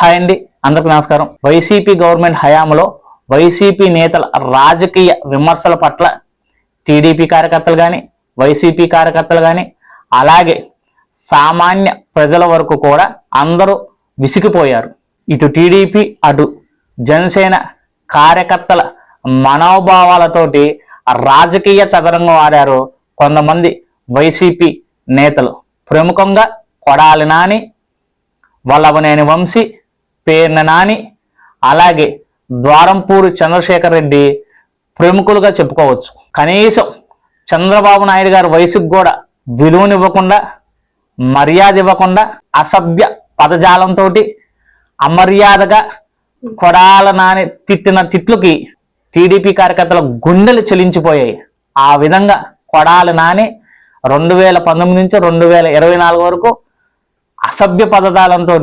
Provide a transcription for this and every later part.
Hi అండి అందరికీ నమస్కారం. వైసీపీ గవర్నమెంట్ హయాంలో వైసీపీ నేతల రాజకీయ విమర్శల పట్ల టీడీపీ కార్యకర్తలు కానీ వైసీపీ కార్యకర్తలు కానీ అలాగే సామాన్య ప్రజల వరకు కూడా అందరూ విసిగిపోయారు. ఇటు టీడీపీ అటు జనసేన కార్యకర్తల మనోభావాలతోటి రాజకీయ చదరంగం ఆడారు కొంతమంది వైసీపీ నేతలు. ప్రముఖంగా కొడాలి నాని వల్లభనేని వంశీ పేర్న నాని అలాగే ద్వారంపూరి చంద్రశేఖర్ రెడ్డి ప్రముఖులుగా చెప్పుకోవచ్చు. కనీసం చంద్రబాబు నాయుడు గారి వయసుకు కూడా విలువనివ్వకుండా మర్యాద ఇవ్వకుండా అసభ్య పదజాలంతో అమర్యాదగా కొడాల నాని తిట్టిన తిట్లుకి టీడీపీ కార్యకర్తల గుండెలు చెలించిపోయాయి. ఆ విధంగా కొడాల నాని రెండు వేల పంతొమ్మిది నుంచి రెండు వేల ఇరవై నాలుగు వరకు అసభ్య పదజాలంతో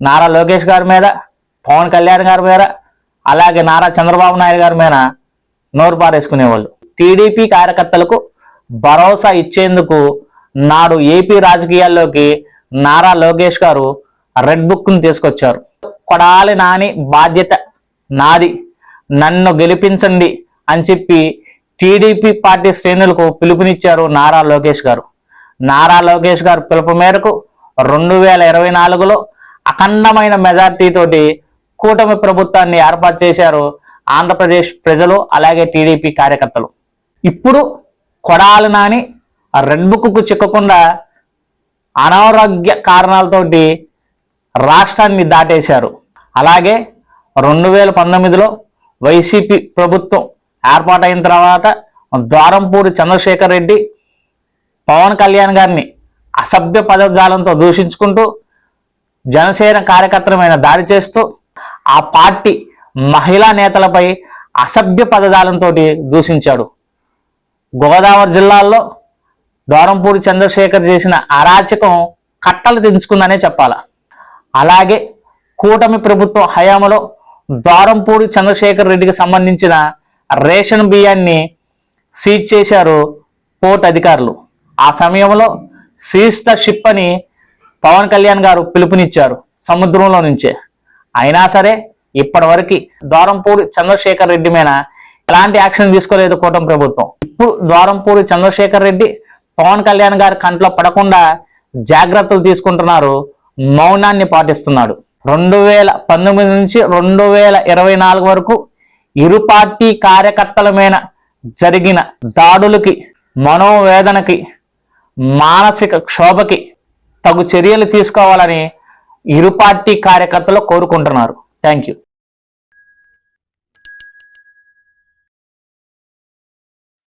నారా లోకేష్ గారి మీద పవన్ కళ్యాణ్ గారి మీద అలాగే నారా చంద్రబాబు నాయుడు గారి మీద నోరు పారేసుకునేవాళ్ళు. టీడీపీ కార్యకర్తలకు భరోసా ఇచ్చేందుకు నాడు ఏపీ రాజకీయాల్లోకి నారా లోకేష్ గారు రెడ్ బుక్ను తీసుకొచ్చారు. కొడాలి నాని బాధ్యత నాది నన్ను గెలిపించండి అని చెప్పి టీడీపీ పార్టీ శ్రేణులకు పిలుపునిచ్చారు నారా లోకేష్ గారు. నారా లోకేష్ గారు పిలుపు మేరకు రెండు వేల ఇరవై నాలుగులో అఖండమైన మెజార్టీతోటి కూటమి ప్రభుత్వాన్ని ఏర్పాటు చేశారు ఆంధ్రప్రదేశ్ ప్రజలు అలాగే టీడీపీ కార్యకర్తలు. ఇప్పుడు కొడాలి నాని రెడ్ బుక్కు చిక్కకుండా అనారోగ్య కారణాలతోటి రాష్ట్రాన్ని దాటేశారు. అలాగే రెండు వేల పంతొమ్మిదిలో వైసీపీ ప్రభుత్వం ఏర్పాటైన తర్వాత ద్వారంపూడి చంద్రశేఖర్ రెడ్డి పవన్ కళ్యాణ్ గారిని అసభ్య పదజాలంతో దూషించుకుంటూ జనసేన కార్యకర్తలమైన దాడి చేస్తూ ఆ పార్టీ మహిళా నేతలపై అసభ్య పదజాలంతో దూషించాడు. గోదావరి జిల్లాల్లో దోరంపూడి చంద్రశేఖర్ చేసిన అరాచకం కట్టలు తెంచుకుందనే చెప్పాల. అలాగే కూటమి ప్రభుత్వ హయాంలో దోరంపూడి చంద్రశేఖర్ రెడ్డికి సంబంధించిన రేషన్ బియ్యాన్ని సీజ్ చేశారు పోర్ట్ అధికారులు. ఆ సమయంలో సీజ్ ద షిప్ అని పవన్ కళ్యాణ్ గారు పిలుపునిచ్చారు సముద్రంలో నుంచే. అయినా సరే ఇప్పటివరకు ద్వారంపూడి చంద్రశేఖర్ రెడ్డి మీద ఎలాంటి యాక్షన్ తీసుకోలేదు కూటమి ప్రభుత్వం. ఇప్పుడు ద్వారంపూడి చంద్రశేఖర్ రెడ్డి పవన్ కళ్యాణ్ గారి కంట్లో పడకుండా జాగ్రత్తలు తీసుకుంటున్నారు మౌనాన్ని పాటిస్తున్నాడు. రెండు వేల పంతొమ్మిది నుంచి రెండు వేల ఇరవై నాలుగు వరకు ఇరు పార్టీ కార్యకర్తల మీద జరిగిన దాడులకి మనోవేదనకి మానసిక క్షోభకి తగు చర్యలు తీసుకోవాలని ఇరు పార్టీ కార్యకర్తలు కోరుకుంటున్నారు. Thank you